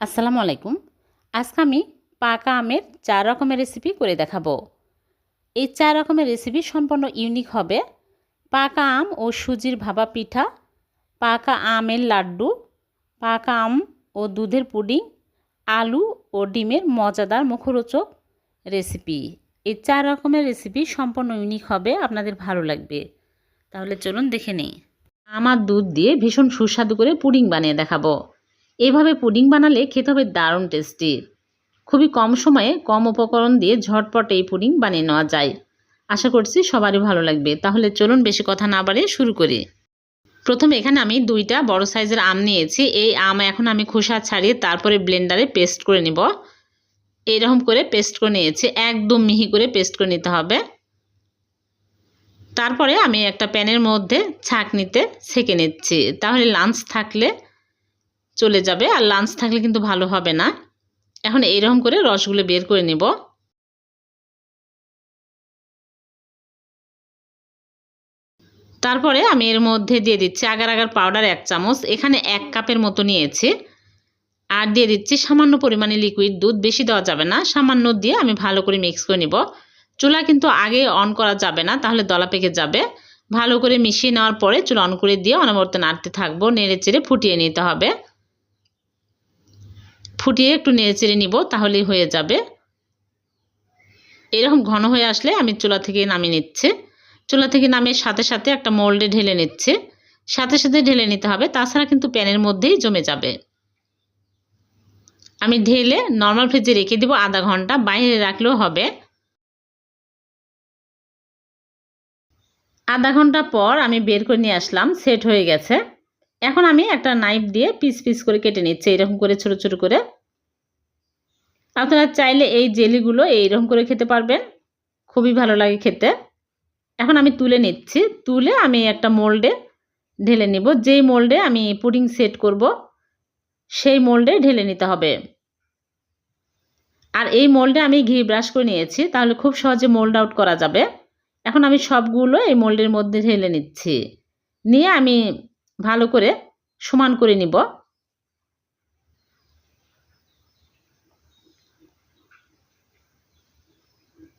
আসসালামু আলাইকুম। আজকে আমি পাকা আমের চার রকমের রেসিপি করে দেখাবো। এই চার রকমের রেসিপি সম্পূর্ণ ইউনিক হবে। পাকা আম ও সুজির ভাপা পিঠা, পাকা আমের লাড্ডু, পাকা আম ও দুধের পুডিং, আলু ও ডিমের মজাদার মুখরোচক রেসিপি এই চার রকমের রেসিপি সম্পূর্ণ ইউনিক হবে, আপনাদের ভালো লাগবে। তাহলে চলুন দেখে নিই। আমার দুধ দিয়ে ভীষণ সুস্বাদু করে পুডিং বানিয়ে দেখাবো। এভাবে পুডিং বানালে খেতে হবে দারুণ টেস্টি খুবই কম সময়ে কম উপকরণ দিয়ে ঝটপট এই পুডিং বানিয়ে নেওয়া যায়। আশা করছি সবারই ভালো লাগবে। তাহলে চলুন বেশি কথা না বাড়িয়ে শুরু করি। প্রথমে এখানে আমি দুইটা বড় সাইজের আম নিয়েছি। এই আম এখন আমি খোসা ছাড়িয়ে তারপরে ব্লেন্ডারে পেস্ট করে নিব। এইরকম করে পেস্ট করে নিয়েছি। একদম মিহি করে পেস্ট করে নিতে হবে। তারপরে আমি একটা প্যানের মধ্যে ছাঁকনিতে ছেঁকে নিচ্ছি। তাহলে লাঞ্চ থাকলে চলে যাবে আর লাঞ্চ থাকলে কিন্তু ভালো হবে না। এখন এইরকম করে রসগুলো বের করে নেব। তারপরে আমি এর মধ্যে দিয়ে দিচ্ছি আগার আগার পাউডার এক চামচ, এখানে এক কাপের মতো নিয়েছি। আর দিয়ে দিচ্ছি সামান্য পরিমাণে লিকুইড দুধ, বেশি দেওয়া যাবে না, সামান্য দিয়ে আমি ভালো করে মিক্স করে নিব। চুলা কিন্তু আগে অন করা যাবে না, তাহলে দলা পেকে যাবে। ভালো করে মিশিয়ে নেওয়ার পরে চুলা অন করে দিয়ে অনবরত নাড়তে থাকব নেড়ে চেড়ে ফুটিয়ে নিতে হবে। ফুটিয়ে একটু নেড়ে চেড়ে নিব, তাহলেই হয়ে যাবে। এরকম ঘন হয়ে আসলে আমি চুলা থেকে নামিয়ে নিচ্ছে। চুলা থেকে নামিয়ে সাথে সাথে একটা মোল্ডে ঢেলে নিচ্ছে। সাথে সাথে ঢেলে নিতে হবে, তাছাড়া কিন্তু প্যানের মধ্যেই জমে যাবে। আমি ঢেলে নর্মাল ফ্রিজে রেখে দিব আধা ঘণ্টা, বাইরে রাখলেও হবে। আধা ঘণ্টা পর আমি বের করে নিয়ে আসলাম, সেট হয়ে গেছে। এখন আমি একটা নাইফ দিয়ে পিস পিস করে কেটে নিচ্ছি, এরকম করে, ছোট ছোট করে। আপনারা চাইলে এই জেলিগুলো এইরকম করে খেতে পারবেন। খুবই ভালো লাগে খেতে। এখন আমি তুলে নিচ্ছি। তুলে আমি একটা মোল্ডে ঢেলে নিব। যেই মোল্ডে আমি পুডিং সেট করব, সেই মোল্ডে ঢেলে নিতে হবে। আর এই মোল্ডে আমি ঘি ব্রাশ করে নিয়েছি, তাহলে খুব সহজে মোল্ড আউট করা যাবে। এখন আমি সবগুলো এই মোল্ডের মধ্যে ঢেলে নিচ্ছি। নিয়ে আমি ভালো করে সমান করে নিব।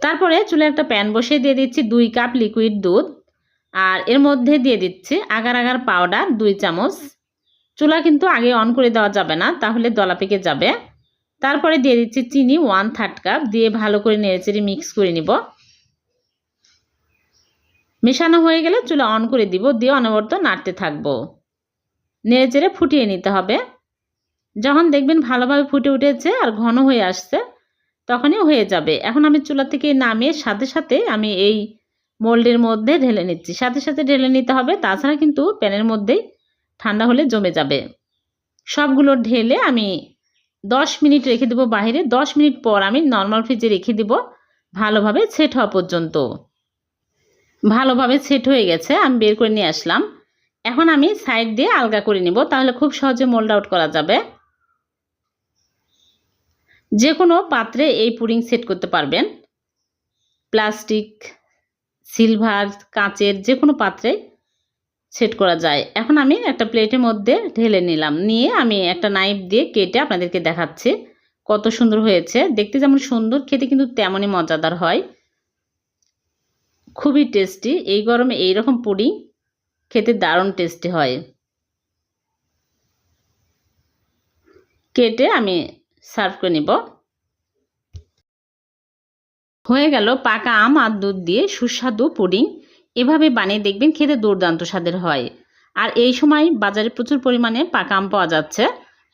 তারপরে চুলে একটা প্যান বসিয়ে দিয়ে দিচ্ছি দুই কাপ লিকুইড দুধ আর এর মধ্যে দিয়ে দিচ্ছি আগার আগার পাউডার দুই চামচ। চুলা কিন্তু আগে অন করে দেওয়া যাবে না, তাহলে দলা পেকে যাবে। তারপরে দিয়ে দিচ্ছি চিনি ওয়ান থার্ড কাপ দিয়ে ভালো করে নেড়েচেড়ে মিক্স করে নিব। মেশানো হয়ে গেলে চুলা অন করে দিব, দিয়ে অনবরত নাড়তে থাকব। নেড়েচেড়ে ফুটিয়ে নিতে হবে। যখন দেখবেন ভালোভাবে ফুটে উঠেছে আর ঘন হয়ে আসছে, তখনই হয়ে যাবে। এখন আমি চুলা থেকে নামিয়ে সাথে সাথে আমি এই মোল্ডের মধ্যে ঢেলে নিচ্ছি। সাথে সাথে ঢেলে নিতে হবে, তাছাড়া কিন্তু প্যানের মধ্যেই ঠান্ডা হলে জমে যাবে। সবগুলো ঢেলে আমি দশ মিনিট রেখে দেবো বাহিরে। দশ মিনিট পর আমি নর্মাল ফ্রিজে রেখে দেবো, ভালোভাবে সেট হওয়া পর্যন্ত। ভালোভাবে সেট হয়ে গেছে, আমি বের করে নিয়ে আসলাম। এখন আমি সাইড দিয়ে আলগা করে নিব, তাহলে খুব সহজে মোল্ড আউট করা যাবে। যে কোনো পাত্রে এই পুডিং সেট করতে পারবেন। প্লাস্টিক সিলভার কাঁচের যে কোনো পাত্রে সেট করা যায়। এখন আমি একটা প্লেটের মধ্যে ঢেলে নিলাম। নিয়ে আমি একটা নাইফ দিয়ে কেটে আপনাদেরকে দেখাচ্ছি কত সুন্দর হয়েছে। দেখতে যেমন সুন্দর, খেতে কিন্তু তেমনই মজাদার হয়। খুবই টেস্টি এই গরমে এই রকম পুডিং খেতে দারুণ টেস্টি হয়। কেটে আমি সার্ভ করে নিব। হয়ে গেল পাকা আম আর দুধ দিয়ে সুস্বাদু পুডিং এভাবে বানিয়ে দেখবেন খেতে দুর্দান্ত স্বাদের হয়। আর এই সময় বাজারে প্রচুর পরিমাণে পাকা আম পাওয়া যাচ্ছে।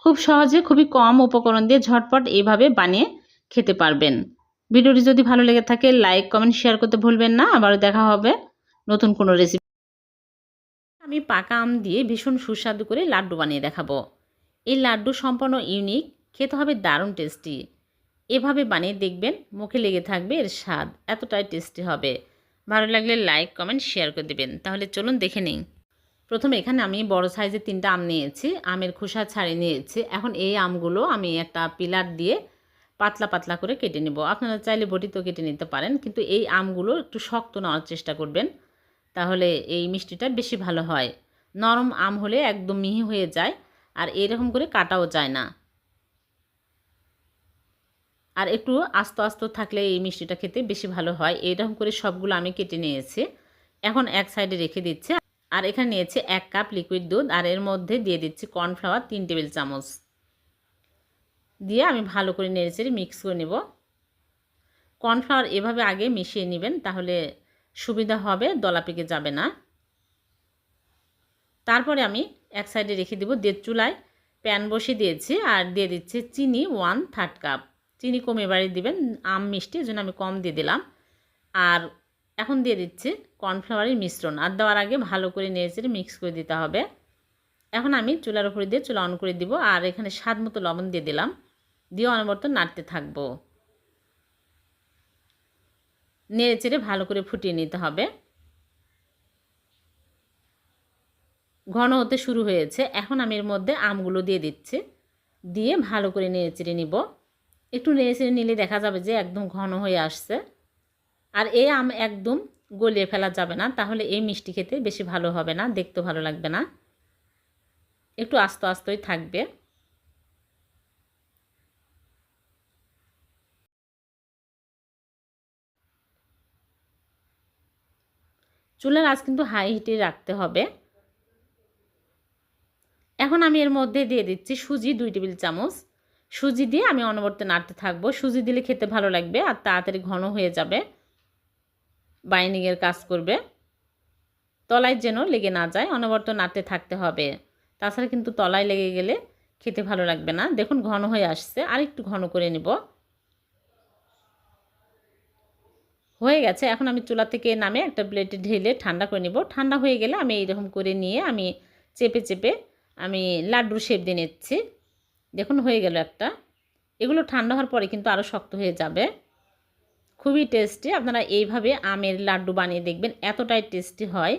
খুব সহজে খুবই কম উপকরণ দিয়ে ঝটপট এইভাবে বানিয়ে খেতে পারবেন। ভিডিওটি যদি ভালো লেগে থাকে লাইক কমেন্ট শেয়ার করতে ভুলবেন না। আবারও দেখা হবে নতুন কোনো রেসিপি আমি পাকা আম দিয়ে ভীষণ সুস্বাদু করে লাড্ডু বানিয়ে দেখাবো। এই লাড্ডু সম্পূর্ণ ইউনিক খেতে হবে দারুণ টেস্টি এভাবে বানিয়ে দেখবেন, মুখে লেগে থাকবে, এর স্বাদ এতটাই টেস্টি হবে। ভালো লাগলে লাইক কমেন্ট শেয়ার করে দেবেন। তাহলে চলুন দেখে নিই। প্রথমে এখানে আমি বড় সাইজের তিনটা আম নিয়েছি। আমের খোসা ছাড়িয়ে নিয়েছি। এখন এই আমগুলো আমি একটা পিলার দিয়ে পাতলা পাতলা করে কেটে নেব। আপনারা চাইলে বটিতেও কেটে নিতে পারেন, কিন্তু এই আমগুলো একটু শক্ত নেওয়ার চেষ্টা করবেন, তাহলে এই মিষ্টিটা বেশি ভালো হয়। নরম আম হলে একদম মিহি হয়ে যায় আর এরকম করে কাটাও যায় না। আর একটু আস্ত আস্ত থাকলে এই মিষ্টিটা খেতে বেশি ভালো হয়। এইরকম করে সবগুলো আমি কেটে নিয়েছি। এখন এক সাইডে রেখে দিচ্ছি। আর এখানে নিয়েছি এক কাপ লিকুইড দুধ, আর এর মধ্যে দিয়ে দিচ্ছি কর্নফ্লাওয়ার তিন টেবিল চামচ। দিয়ে আমি ভালো করে নেড়েচেড়ে মিক্স করে নেব। কর্নফ্লাওয়ার এভাবে আগে মিশিয়ে নেবেন, তাহলে সুবিধা হবে, দলা পেকে যাবে না। তারপরে আমি এক সাইডে রেখে দেবো দেড় চুলায়। প্যান বসিয়ে দিয়েছি আর দিয়ে দিচ্ছি চিনি ওয়ান থার্ড কাপ চিনি কমে বাড়ি দিবেন, আম মিষ্টি জন্য আমি কম দিয়ে দিলাম। আর এখন দিয়ে দিচ্ছি কর্নফ্লাওয়ারের মিশ্রণ, আর দেওয়ার আগে ভালো করে নেড়ে মিক্স করে দিতে হবে। এখন আমি চুলার উপরে দিয়ে চুলা অন করে দিব, আর এখানে স্বাদ মতো লবণ দিয়ে দিলাম। দিয়ে অনবরত নাড়তে থাকব। নেড়ে চেড়ে ভালো করে ফুটিয়ে নিতে হবে। ঘন হতে শুরু হয়েছে। এখন আমি এর মধ্যে আমগুলো দিয়ে দিচ্ছি। দিয়ে ভালো করে নেড়ে চেড়ে নিব। একটু নেড়ে চেড়ে নিলে দেখা যাবে যে একদম ঘন হয়ে আসছে। আর এই আম একদম গলিয়ে ফেলা যাবে না। তাহলে এই মিষ্টি খেতে বেশি ভালো হবে না, দেখতে ভালো লাগবে না। একটু আস্তে আস্তই থাকবে। চুলার আঁচ কিন্তু হাই হিটে রাখতে হবে। এখন আমি এর মধ্যে দিয়ে দিচ্ছি সুজি দুই টেবিল চামচ। সুজি দিয়ে আমি অনবর্তে নাড়তে থাকব। সুজি দিলে খেতে ভালো লাগবে আর তাড়াতাড়ি ঘন হয়ে যাবে। বাইনিংয়ের কাজ করবে। তলায় যেন লেগে না যায়, অনবর্ত নাড়তে থাকতে হবে। তাছাড়া কিন্তু তলায় লেগে গেলে খেতে ভালো লাগবে না। দেখুন ঘন হয়ে আসছে। আর একটু ঘন করে নিব। হয়ে গেছে। এখন আমি চুলা থেকে নামে একটা প্লেটে ঢেলে ঠান্ডা করে নিব। ঠান্ডা হয়ে গেলে আমি এইরকম করে নিয়ে আমি চেপে চেপে আমি লাড্ডুর শেপ দিয়ে নিচ্ছি। দেখুন, হয়ে গেল একটা। এগুলো ঠান্ডা হওয়ার পরে কিন্তু আরও শক্ত হয়ে যাবে। খুবই টেস্টি আপনারা এইভাবে আমের লাড্ডু বানিয়ে দেখবেন, এতটাই টেস্টি হয়।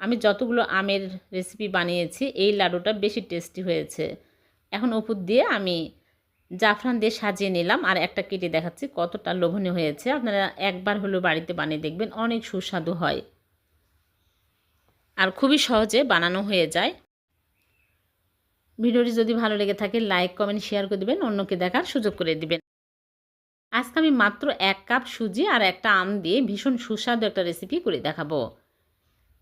আমি যতগুলো আমের রেসিপি বানিয়েছি, এই লাড্ডুটা বেশি টেস্টি হয়েছে। এখন ওপর দিয়ে আমি জাফরান দিয়ে সাজিয়ে নিলাম। আর একটা কেটে দেখাচ্ছি, কতটা লোভনীয় হয়েছে। আপনারা একবার হলেও বাড়িতে বানিয়ে দেখবেন, অনেক সুস্বাদু হয়। আর খুবই সহজে বানানো হয়ে যায়। ভিডিওটি যদি ভালো লেগে থাকে, লাইক, কমেন্ট, শেয়ার করে দেবেন, অন্যকে দেখার সুযোগ করে দিবেন। আজকে আমি মাত্র এক কাপ সুজি আর একটা আম দিয়ে ভীষণ সুস্বাদু একটা রেসিপি করে দেখাবো।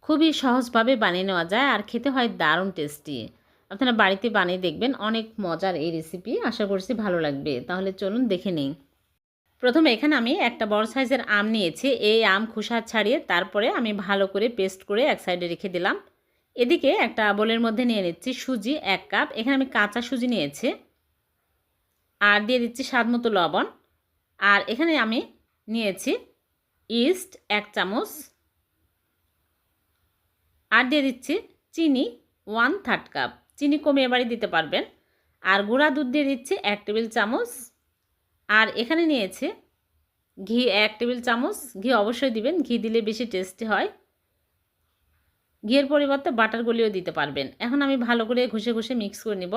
খুবই সহজভাবে বানিয়ে নেওয়া যায় আর খেতে হয় দারুণ টেস্টি আপনারা বাড়িতে বানিয়ে দেখবেন, অনেক মজার এই রেসিপি আশা করছি ভালো লাগবে। তাহলে চলুন দেখে নিই। প্রথমে এখানে আমি একটা বড় সাইজের আম নিয়েছি। এই আম খোসা ছাড়িয়ে তারপরে আমি ভালো করে পেস্ট করে এক সাইডে রেখে দিলাম। এদিকে একটা বোলের মধ্যে নিয়ে নিচ্ছি সুজি এক কাপ এখানে আমি কাঁচা সুজি নিয়েছি। আর দিয়ে দিচ্ছি স্বাদ মতো লবণ। আর এখানে আমি নিয়েছি ইস্ট এক চামচ। আর দিয়ে দিচ্ছি চিনি ওয়ান থার্ড কাপ চিনি কমে এবারে দিতে পারবেন। আর গুঁড়া দুধ দিয়ে দিচ্ছি এক টেবিল চামচ। আর এখানে নিয়েছে ঘি এক টেবিল চামচ। ঘি অবশ্যই দিবেন, ঘি দিলে বেশি টেস্টি হয়। ঘিয়ের পরিবর্তে বাটার গলিও দিতে পারবেন। এখন আমি ভালো করে ঘষে ঘষে মিক্স করে নিব।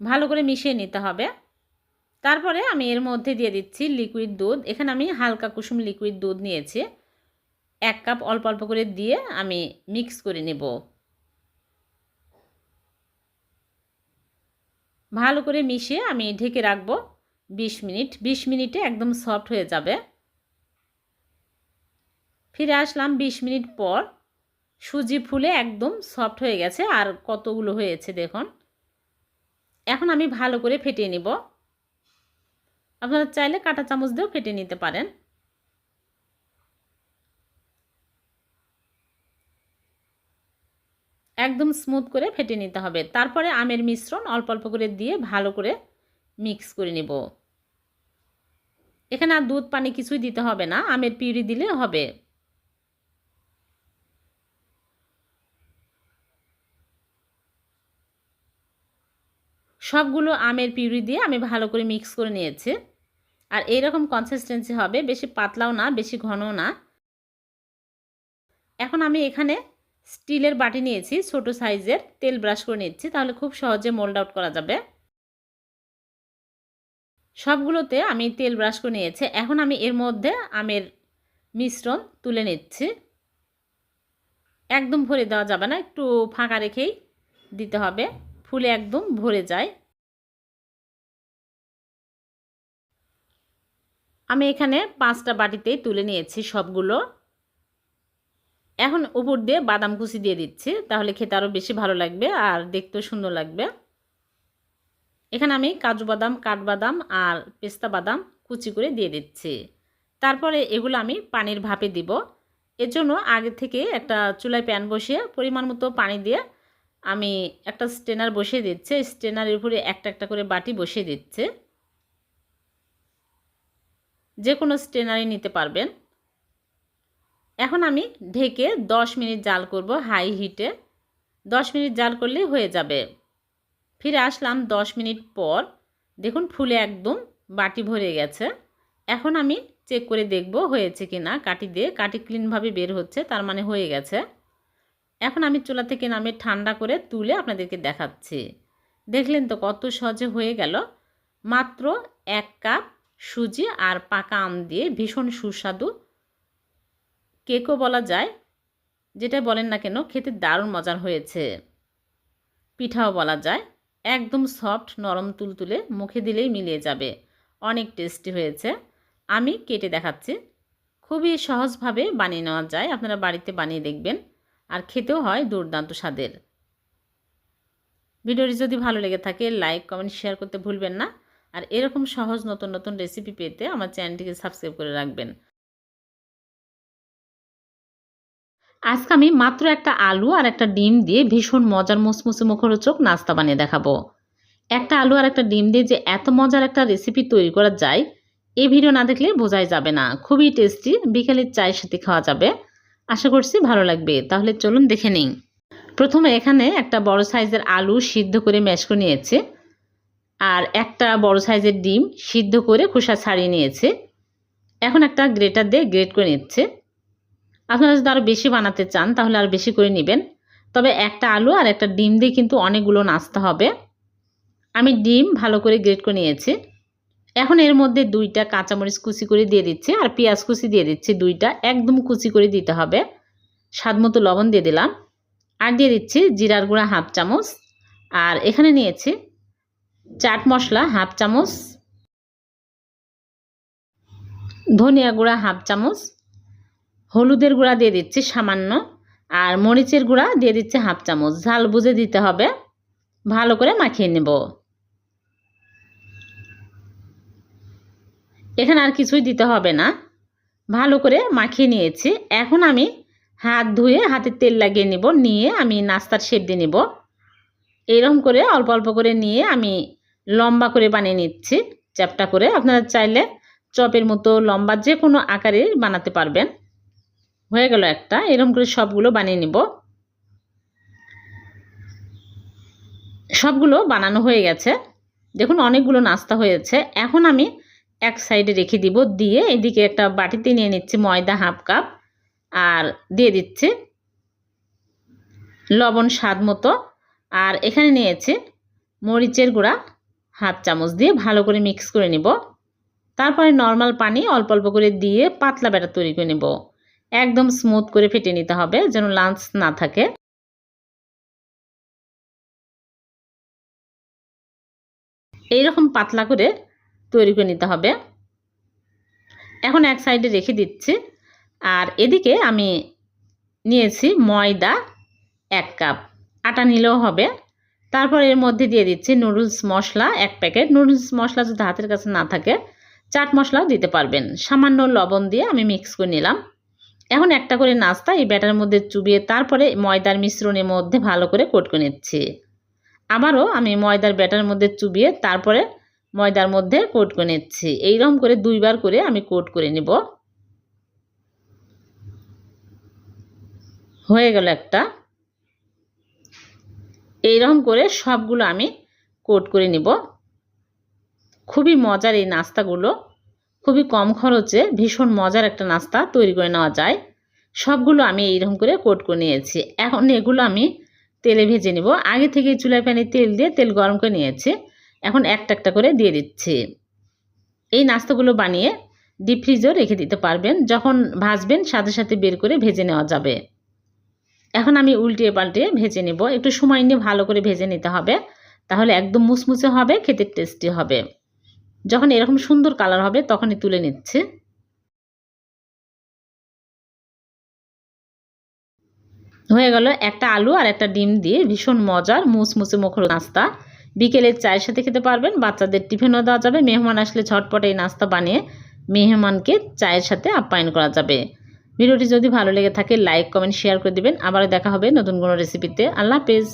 ভালো করে মিশিয়ে নিতে হবে। তারপরে আমি এর মধ্যে দিয়ে দিচ্ছি লিকুইড দুধ। এখানে আমি হালকা কুসুম লিকুইড দুধ নিয়েছি। এক কাপ অল্প অল্প করে দিয়ে আমি মিক্স করে নেব। ভালো করে মিশিয়ে আমি ঢেকে রাখব বিশ মিনিট। বিশ মিনিটে একদম সফট হয়ে যাবে। ফিরে আসলাম বিশ মিনিট পর। সুজি ফুলে একদম সফট হয়ে গেছে আর কতগুলো হয়েছে দেখুন। এখন আমি ভালো করে ফেটিয়ে নিব। আপনারা চাইলে কাঁটা চামচ দিয়েও ফেটে নিতে পারেন। একদম স্মুথ করে ফেটে নিতে হবে। তারপরে আমের মিশ্রণ অল্প অল্প করে দিয়ে ভালো করে মিক্স করে নেব। এখানে আর দুধ পানি কিছুই দিতে হবে না, আমের পিউরি দিলে হবে। সবগুলো আমের পিউরি দিয়ে আমি ভালো করে মিক্স করে নিয়েছি। আর এইরকম কনসিস্টেন্সি হবে, বেশি পাতলাও না, বেশি ঘনও না। এখন আমি এখানে স্টিলের বাটি নিয়েছি, ছোট সাইজের, তেল ব্রাশ করে নিচ্ছি, তাহলে খুব সহজে মোল্ড আউট করা যাবে। সবগুলোতে আমি তেল ব্রাশ করে নিয়েছি, এখন আমি এর মধ্যে আমের মিশ্রণ তুলে নিচ্ছি। একদম ভরে দেওয়া যাবে না, একটু ফাঁকা রেখেই দিতে হবে, ফুলে একদম ভরে যায়। আমি এখানে পাঁচটা বাটিতেই তুলে নিয়েছি সবগুলো। এখন উপর দিয়ে বাদাম কুচি দিয়ে দিচ্ছি, তাহলে খেতে আরও বেশি ভালো লাগবে আর দেখতেও সুন্দর লাগবে। এখানে আমি কাজু বাদাম, কাঠবাদাম আর পেস্তা বাদাম কুচি করে দিয়ে দিচ্ছি। তারপরে এগুলো আমি পানির ভাপে দিব। এর জন্য আগে থেকে একটা চুলায় প্যান বসিয়ে পরিমাণ মতো পানি দিয়ে আমি একটা স্টেনার বসিয়ে দিচ্ছি। স্টেনারের উপরে একটা একটা করে বাটি বসিয়ে দিচ্ছে। যে কোনো স্টেনারই নিতে পারবেন। এখন আমি ঢেকে 10 মিনিট জাল করব হাই হিটে 10 মিনিট জাল করলেই হয়ে যাবে। ফিরে আসলাম 10 মিনিট পর। দেখুন ফুলে একদম বাটি ভরে গেছে। এখন আমি চেক করে দেখব হয়েছে কি না কাটি দিয়ে, কাটি ক্লিনভাবে বের হচ্ছে, তার মানে হয়ে গেছে। এখন আমি চুলা থেকে নামে ঠান্ডা করে তুলে আপনাদেরকে দেখাচ্ছি। দেখলেন তো কত সহজে হয়ে গেল। মাত্র এক কাপ সুজি আর পাকা আম দিয়ে ভীষণ সুস্বাদু কেকও বলা যায়, যেটা বলেন না কেন, খেতে দারুণ মজার হয়েছে। পিঠাও বলা যায়, একদম সফট, নরম তুলতুলে, মুখে দিলেই মিলিয়ে যাবে। অনেক টেস্টি হয়েছে। আমি কেটে দেখাচ্ছি। খুবই সহজভাবে বানিয়ে নেওয়া যায়, আপনারা বাড়িতে বানিয়ে দেখবেন, আর খেতেও হয় দুর্দান্ত স্বাদের। ভিডিওটি যদি ভালো লেগে থাকে, লাইক, কমেন্ট, শেয়ার করতে ভুলবেন না। আর এরকম সহজ নতুন নতুন রেসিপি পেতে আমার চ্যানেলটিকে সাবস্ক্রাইব করে রাখবেন। আজকে আমি মাত্র একটা আলু আর একটা ডিম দিয়ে ভীষণ মজার মুসমুসে মুখরোচক নাস্তা বানিয়ে দেখাবো। একটা আলু আর একটা ডিম দিয়ে যে এত মজার একটা রেসিপি তৈরি করা যায়, এই ভিডিও না দেখলে বোঝাই যাবে না। খুবই টেস্টি বিকেলের চায়ের সাথে খাওয়া যাবে। আশা করছি ভালো লাগবে। তাহলে চলুন দেখে নিন প্রথমে এখানে একটা বড় সাইজের আলু সিদ্ধ করে ম্যাশ করে নিয়েছে। আর একটা বড় সাইজের ডিম সিদ্ধ করে খোসা ছাড়িয়ে নিয়েছে। এখন একটা গ্রেটার দিয়ে গ্রেট করে নিচ্ছে। আপনারা যদি আরও বেশি বানাতে চান, তাহলে আর বেশি করে নেবেন। তবে একটা আলু আর একটা ডিম দিয়ে কিন্তু অনেকগুলো নাস্তা হবে। আমি ডিম ভালো করে গ্রেট করে নিয়েছি। এখন এর মধ্যে দুইটা কাঁচামরিচ কুচি করে দিয়ে দিচ্ছি আর পেঁয়াজ কুচি দিয়ে দিচ্ছি দুইটা। একদম কুচি করে দিতে হবে। স্বাদ মতো লবণ দিয়ে দিলাম। আর দিয়ে দিচ্ছি জিরার গুঁড়া হাফ চামচ। আর এখানে নিয়েছি চাট মশলা হাফ চামচ। ধনিয়া গুঁড়া হাফ চামচ। হলুদের গুঁড়া দিয়ে দিচ্ছি সামান্য, আর মরিচের গুঁড়া দিয়ে দিচ্ছি হাফ চামচ। ঝাল বুঝে দিতে হবে। ভালো করে মাখিয়ে নেব। এখানে আর কিছুই দিতে হবে না। ভালো করে মাখিয়ে নিয়েছি। এখন আমি হাত ধুয়ে হাতে তেল লাগিয়ে নিব। নিয়ে আমি নাস্তার শেপ দিয়ে নিব। এইরকম করে অল্প অল্প করে নিয়ে আমি লম্বা করে বানিয়ে নিচ্ছি। চ্যাপটা করে আপনারা চাইলে চপের মতো লম্বা যে কোনো আকারে বানাতে পারবেন। হয়ে গেল একটা। এরকম করে সবগুলো বানিয়ে নিব। সবগুলো বানানো হয়ে গেছে। দেখুন, অনেকগুলো নাস্তা হয়েছে। এখন আমি এক সাইডে রেখে দিব। দিয়ে এদিকে একটা বাটিতে নিয়ে নিচ্ছি ময়দা হাফ কাপ। আর দিয়ে দিচ্ছি লবণ স্বাদ মতো। আর এখানে নিয়েছি মরিচের গুঁড়া হাফ চামচ দিয়ে ভালো করে মিক্স করে নিব। তারপরে নর্মাল পানি অল্প অল্প করে দিয়ে পাতলা ব্যাটার তৈরি করে নেব। একদম স্মুথ করে ফেটে নিতে হবে, যেন লাঞ্চ না থাকে। এইরকম পাতলা করে তৈরি করে নিতে হবে। এখন এক সাইডে রেখে দিচ্ছি। আর এদিকে আমি নিয়েছি ময়দা এক কাপ আটা নিলেও হবে। তারপর এর মধ্যে দিয়ে দিচ্ছি নুডলস মশলা এক প্যাকেট নুডলস মশলা যদি হাতের কাছে না থাকে, চাট মশলাও দিতে পারবেন। সামান্য লবণ দিয়ে আমি মিক্স করে নিলাম। এখন একটা করে নাস্তা এই ব্যাটার মধ্যে চুবিয়ে তারপরে ময়দার মিশ্রণের মধ্যে ভালো করে কোট করে নিচ্ছি। আবারও আমি ময়দার ব্যাটার মধ্যে চুবিয়ে তারপরে ময়দার মধ্যে কোট করে নিচ্ছি। এইরকম করে দুইবার করে আমি কোট করে নেব। হয়ে গেল একটা। এইরকম করে সবগুলো আমি কোট করে নিব। খুবই মজার এই নাস্তাগুলো। খুবই কম খরচে ভীষণ মজার একটা নাস্তা তৈরি করে নেওয়া যায়। সবগুলো আমি এইরকম করে কোট করে নিয়েছি। এখন এগুলো আমি তেলে ভেজে নেব। আগে থেকে চুলায় প্যানে তেল দিয়ে তেল গরম করে নিয়েছি। এখন একটা একটা করে দিয়ে দিচ্ছি। এই নাস্তাগুলো বানিয়ে ডিপ ফ্রিজেও রেখে দিতে পারবেন। যখন ভাজবেন, সাথে সাথে বের করে ভেজে নেওয়া যাবে। এখন আমি উল্টিয়ে পাল্টে ভেজে নেব। একটু সময় নিয়ে ভালো করে ভেজে নিতে হবে। তাহলে একদম মুসমুসে হবে, খেতে টেস্টি হবে। যখন এরকম সুন্দর কালার হবে, তখনই তুলে নিচ্ছে। হয়ে গেল একটা আলু আর একটা ডিম দিয়ে ভীষণ মজার মুসমুসে মুখর নাস্তা। বিকেলের চায়ের সাথে খেতে পারবেন, বাচ্চাদের টিফিনও দেওয়া যাবে। মেহমান আসলে ঝটপট এই নাস্তা বানিয়ে মেহমানকে চায়ের সাথে আপ্যায়ন করা যাবে। ভিডিওটি যদি ভালো লেগে থাকে লাইক কমেন্ট শেয়ার করে দিবেন। আবার দেখা হবে নতুন কোনো রেসিপিতে আল্লাহ হাফেজ।